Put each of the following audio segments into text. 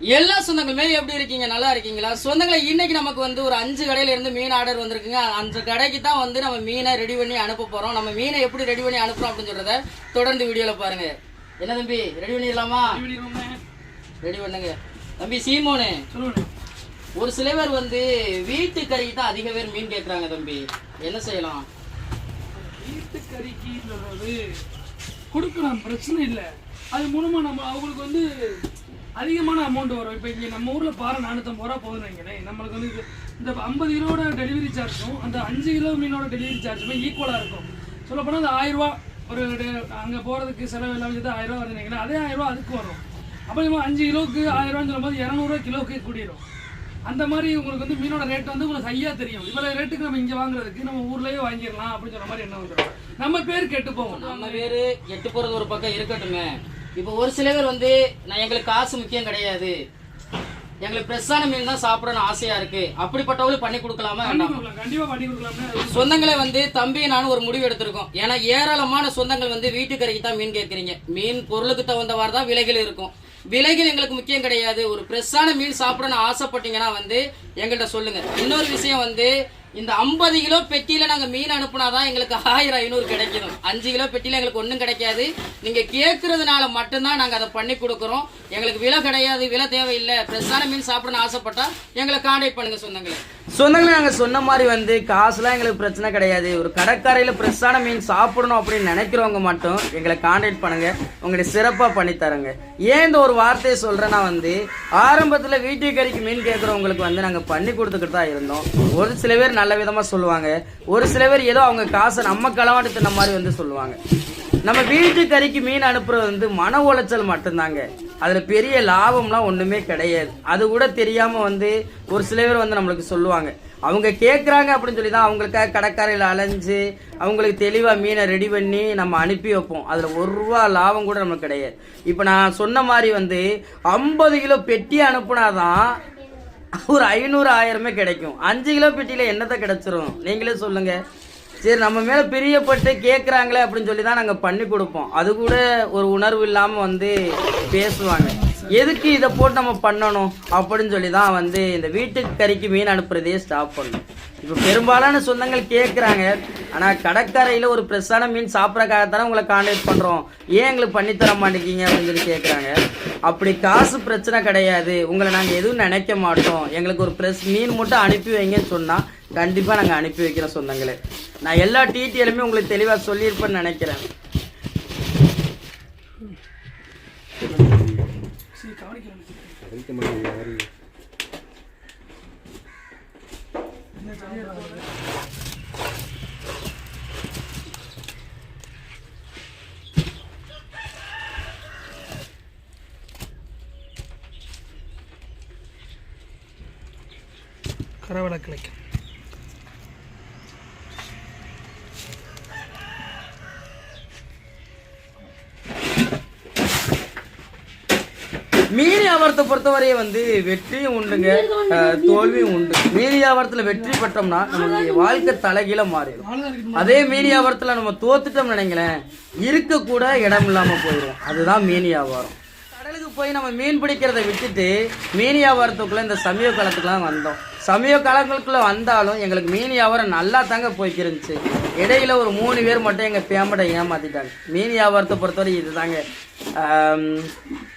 எல்லா சொந்தங்களுமே எப்படி இருக்கீங்க? நல்லா இருக்கீங்களா? சொந்தங்களை இன்னைக்கு நமக்கு வந்து ஒரு அஞ்சு கடையில இருந்து மீன் ஆர்டர் வந்திருக்குங்க. அந்த கடைக்கு தான் வந்து நம்ம மீனை ரெடி பண்ணி அனுப்ப போறோம். நம்ம மீனை எப்படி ரெடி பண்ணி அனுப்புறோம் அப்படின்னு சொல்றத தொடர்ந்து வீடியோல பாருங்க. என்ன தம்பி? ரெடி பண்ணிடலாமா? ரெடி பண்ணுங்க. தம்பி சீமோனு. ஒரு சில பேர் வந்து வீட்டு கறிக்கு தான் அதிக பேர் மீன் கேட்குறாங்க தம்பி. என்ன செய்யலாம்? வீட்டு கறிக்கு கொடுக்கலாம் பிரச்சனை இல்லை. அது மூலமா நம்ம அவங்களுக்கு வந்து அதிகமான அமௌண்ட் வரும். இப்போ இங்கே நம்ம ஊரில் பாறை நானூற்றம்பது ரூபா போகுதுன்னு வைங்களேன். நம்மளுக்கு வந்து இது- இந்த ஐம்பது கிலோட டெலிவரி சார்ஜும் அந்த அஞ்சு கிலோ மீனோட டெலிவரி சார்ஜுமே ஈக்குவலாக இருக்கும். சொல்லப்போனால் அந்த ஆயிரரூவா ஒரு அங்கே போகிறதுக்கு செலவு எல்லாம் சேர்த்து ஆயிரரூவா ரூபா வருதுன்னு வைங்களேன். அதே ஆயிரரூவா அதுக்கு வரும். அப்போ நம்ம அஞ்சு கிலோவுக்கு ஆயிரரூவான்னு சொல்லும்போது இரநூறுவா கிலோவுக்கு கூடிரும். அந்த மாதிரி உங்களுக்கு வந்து மீனோட ரேட் வந்து உங்களுக்கு ஹையா தெரியும். இவ்வளோ ரேட்டுக்கு நம்ம இங்கே வாங்குறதுக்கு நம்ம ஊர்லேயே வாங்கிடலாம் அப்படின்னு சொன்ன மாதிரி என்ன வந்துடும் நம்ம பேர் கெட்டு போவோம் நம்ம பேர் கெட்டு போகிறது ஒரு பக்கம் இருக்கட்டுமே. இப்போ ஒரு சில பேர் வந்து நான் எங்களுக்கு காசு முக்கியம் கிடையாது. எங்களுக்கு ஃப்ரெஷ்ஷான மீன் தான் சாப்பிடணும்னு ஆசையா இருக்கு. அப்படிப்பட்டவங்களும் பண்ணி கொடுக்கலாமா சொந்தங்களே வந்து தம்பி நானும் ஒரு முடிவு எடுத்திருக்கோம். ஏன்னா ஏராளமான சொந்தங்கள் வந்து வீட்டுக்கரைக்கு தான் மீன் கேட்குறீங்க. மீன் பொருளுக்கு தகுந்தவாறு தான் விலைகள் இருக்கும். விலைகள் எங்களுக்கு முக்கியம் கிடையாது. ஒரு ஃப்ரெஷ்ஷான மீன் சாப்பிடணும்னு ஆசைப்பட்டீங்கன்னா வந்து எங்கள்கிட்ட சொல்லுங்க. இன்னொரு விஷயம் வந்து இந்த ஐம்பது கிலோ பெட்டியில நாங்க மீன் அனுப்புனாதான் எங்களுக்கு ஆயிரம் ஐநூறு கிடைக்கணும். அஞ்சு கிலோ பெட்டியில எங்களுக்கு ஒன்றும் கிடைக்காது. நீங்க கேட்கறதுனால மட்டும்தான் நாங்க அதை பண்ணி கொடுக்குறோம். எங்களுக்கு விலை கிடையாது விலை தேவையில்லை. ஃப்ரெஷ்ஷான மீன் சாப்பிடணும்னு ஆசைப்பட்டா எங்களை காண்டாக்ட் பண்ணுங்க சொந்தங்களை. சொந்தங்களே நாங்கள் சொன்ன மாதிரி வந்து காசுலாம் எங்களுக்கு பிரச்சனை கிடையாது. ஒரு கடற்கரையில் ஃப்ரெஷ்ஷான மீன் சாப்பிடணும் அப்படின்னு நினைக்கிறவங்க மட்டும் எங்களை காண்டாக்ட் பண்ணுங்கள் உங்களுடைய சிறப்பாக பண்ணித்தரங்க ஏன் இந்த ஒரு வார்த்தையை சொல்கிறேன்னா வந்து ஆரம்பத்தில் வீட்டு கறிக்கு மீன் கேட்குறவங்களுக்கு வந்து நாங்கள் பண்ணி கொடுத்துக்கிட்டு தான் இருந்தோம். ஒரு சில பேர் நல்ல விதமாக சொல்லுவாங்க. ஒரு சில பேர் ஏதோ அவங்க காசை நம்ம களவாண்டு தின்ன மாதிரி வந்து சொல்லுவாங்க. நம்ம வீட்டு கறிக்கு மீன் அனுப்புறது வந்து மன உளைச்சல் மட்டும்தாங்க. அதில் பெரிய லாபம்லாம் ஒன்றுமே கிடையாது. அது கூட தெரியாமல் வந்து ஒரு சில பேர் வந்து நம்மளுக்கு சொல்லுவாங்க. அவங்க கேட்குறாங்க அப்படின்னு சொல்லி தான் அவங்களுக்காக கடற்கரையில் அலைஞ்சு அவங்களுக்கு தெளிவாக மீனை ரெடி பண்ணி நம்ம அனுப்பி வைப்போம். அதில் ஒரு ரூபா லாபம் கூட நமக்கு கிடையாது. இப்போ நான் சொன்ன மாதிரி வந்து ஐம்பது கிலோ பெட்டி அனுப்புனா தான் ஒரு ஐநூறு ஆயிரமே கிடைக்கும். அஞ்சு கிலோ பெட்டியில் என்னத்தை கிடைச்சிரும்? நீங்களே சொல்லுங்கள் சரி நம்ம மேலே பிரியப்பட்டு கேட்குறாங்களே அப்படின்னு சொல்லி தான் நாங்கள் பண்ணி கொடுப்போம். அது கூட ஒரு உணர்வு இல்லாமல் வந்து பேசுவாங்க. எதுக்கு இதை போட்டு நம்ம பண்ணணும் அப்படின்னு சொல்லி தான் வந்து இந்த வீட்டுக்கு கறிக்கு மீன் அனுப்புறதே ஸ்டாப் பண்ணணும். இப்போ பெரும்பாலான சொந்தங்கள் கேட்குறாங்க ஆனால் கடற்கரையில் ஒரு ஃப்ரெஷ்ஷான மீன் சாப்பிட்றக்காகத்தானே உங்களை கான்டாக்ட் பண்ணுறோம் ஏன் எங்களுக்கு பண்ணித்தர மாட்டேங்கிங்க அப்படின்னு சொல்லி கேட்குறாங்க அப்படி காசு பிரச்சனை கிடையாது. உங்களை நாங்கள் எதுவும் நினைக்க மாட்டோம். எங்களுக்கு ஒரு ஃப்ரெஷ் மீன் மட்டும் அனுப்பி வைங்கன்னு சொன்னால் கண்டிப்பாக நாங்கள் அனுப்பி வைக்கிறோம் சொந்தங்களே. நான் எல்லா டீட்டெயிலுமே உங்களுக்கு தெளிவாக சொல்லியிருப்பேன்னு நினைக்கிறேன். கரவளை கவனிக்கிறேன் கிளைக்கும் மீன் வியாபாரத்தை பொறுத்தவரையே வந்து வெற்றியும் உண்டுங்க. தோல்வியும் உண்டு. மீன் வியாபாரத்துல வெற்றி பெற்றோம்னா நம்மளுடைய வாழ்க்கை தலைகீழ மாறிடும். அதே மீன் வியாபாரத்துல நம்ம தோத்துட்டோம்னு நினைங்களேன் இருக்க கூட இடம் இல்லாம போயிடும் அதுதான் மீன் வியாபாரம் கடலுக்கு போய் நம்ம மீன் பிடிக்கிறத விட்டுட்டு மீன் வியாபாரத்துக்குள்ள இந்த சமய காலத்துக்குலாம் வந்தோம். சமய காலங்களுக்குள்ள வந்தாலும் எங்களுக்கு மீன் வியாபாரம் நல்லா தாங்க போய்க்கிருந்துச்சு. இடையில ஒரு மூணு பேர் மட்டும் எங்க பேமெண்ட்டை ஏமாத்திட்டாங்க. மீன் வியாபாரத்தை பொறுத்தவரை இதுதாங்க.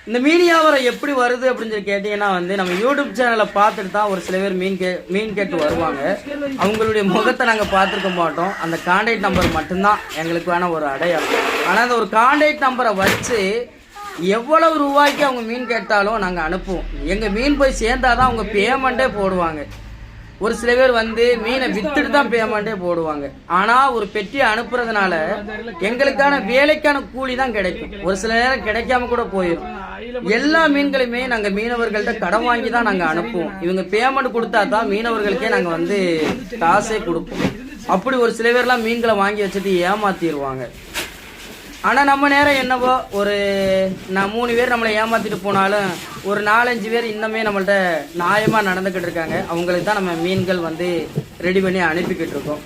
இந்த மீன் வியாபாரம் எப்படி வருது அப்படின்னு சொல்லி கேட்டிங்கன்னா வந்து நம்ம யூடியூப் சேனலை பார்த்துட்டு தான் ஒரு சில பேர் மீன் கே மீன் கேட்டு வருவாங்க. அவங்களுடைய முகத்தை நாங்கள் பார்த்துருக்க மாட்டோம். அந்த கான்டாக்ட் நம்பர் மட்டும்தான் எங்களுக்கு வேணால் ஒரு அடையாளம். ஆனால் அந்த ஒரு கான்டாக்ட் நம்பரை வச்சு எவ்வளவு ரூபாய்க்கு அவங்க மீன் கேட்டாலும் நாங்கள் அனுப்புவோம். எங்கள் மீன் போய் சேர்ந்தாதான் அவங்க பேமெண்ட்டே போடுவாங்க. ஒரு சில பேர் வந்து மீனை வித்துட்டு தான் பேமெண்ட்டே போடுவாங்க. ஆனால் ஒரு பெட்டியை அனுப்புறதுனால எங்களுக்கான வேலைக்கான கூலி தான் கிடைக்கும். ஒரு சில நேரம் கிடைக்காம கூட போயிடும் எல்லா மீன்களையுமே நாங்கள் மீனவர்கள்ட்ட கடன் வாங்கி தான் நாங்கள் அனுப்புவோம். இவங்க பேமெண்ட் கொடுத்தா தான் மீனவர்களுக்கே நாங்கள் வந்து காசே கொடுப்போம். அப்படி ஒரு சில பேர்லாம் மீன்களை வாங்கி வச்சுட்டு ஏமாத்திடுவாங்க ஆனால் நம்ம நேரம் என்னவோ ஒரு நான் மூணு பேர் நம்மளை ஏமாத்திட்டு போனாலும் ஒரு நாலஞ்சு பேர் இன்னமே நம்மள்ட்ட நியாயமாக நடந்துக்கிட்டு இருக்காங்க. அவங்களுக்கு தான் நம்ம மீன்கள் வந்து ரெடி பண்ணி அனுப்பிக்கிட்டு இருக்கோம்.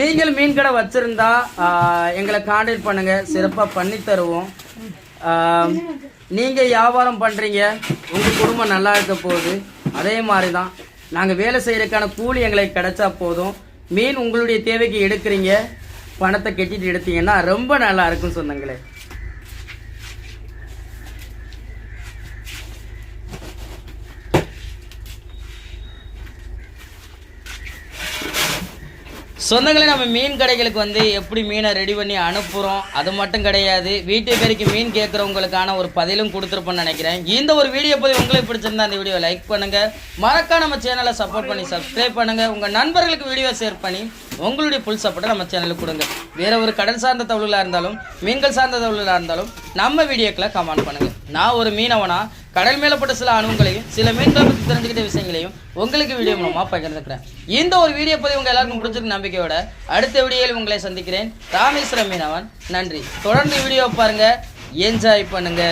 நீங்கள் மீன் கடை வச்சுருந்தா எங்களை காண்டாக்ட் பண்ணுங்கள் சிறப்பாக பண்ணி தருவோம். நீங்கள் வியாபாரம் பண்ணுறீங்க உங்கள் குடும்பம் நல்லா இருக்க போகுது. அதே மாதிரி தான் நாங்கள் வேலை செய்கிறதுக்கான கூலி எங்களுக்கு கிடைச்சா போதும். மீன் உங்களுடைய தேவைக்கு எடுக்கிறீங்க. பணத்தை கட்டிட்டு எடுத்தீங்கன்னா ரொம்ப நல்லா இருக்கும் சொந்தங்களே சொந்தங்களே நம்ம மீன் கடைகளுக்கு வந்து எப்படி மீனை ரெடி பண்ணி அனுப்புகிறோம் அது மட்டும் கிடையாது. வீட்டு பேருக்கு மீன் கேட்குறவங்களுக்கான ஒரு பதிலும் கொடுத்துருப்போம்னு நினைக்கிறேன். இந்த ஒரு வீடியோ போய் உங்களுக்கு பிடிச்சிருந்தா அந்த வீடியோ லைக் பண்ணுங்க. மறக்காம நம்ம சேனலை சப்போர்ட் பண்ணி சப்ஸ்கிரைப் பண்ணுங்க. உங்க நண்பர்களுக்கு வீடியோ ஷேர் பண்ணி உங்களுடைய புல் சப்போர்ட்டை நம்ம சேனலுக்கு கொடுங்க. வேற ஒரு கடல் சார்ந்த தவளுகளாக இருந்தாலும் மீன்கள் சார்ந்த தவளுகளாக இருந்தாலும் நம்ம வீடியோக்களை கமெண்ட் பண்ணுங்க. நான் ஒரு மீனவனா கடல் மேலப்பட்ட சில அனுபவங்களையும் சில மீன்களை பற்றி தெரிஞ்சுக்கிட்ட விஷயங்களையும் உங்களுக்கு வீடியோ மூலமாக பகிர்ந்துக்கிறேன். இந்த ஒரு வீடியோ பதிவு உங்கள் எல்லாருக்கும் பிடிச்சிருக்கு நம்பிக்கையோட அடுத்த வீடியோவில் உங்களை சந்திக்கிறேன். ராமேஸ்வரம் மீனவன். நன்றி. தொடர்ந்து வீடியோ பாருங்க. என்ஜாய் பண்ணுங்க.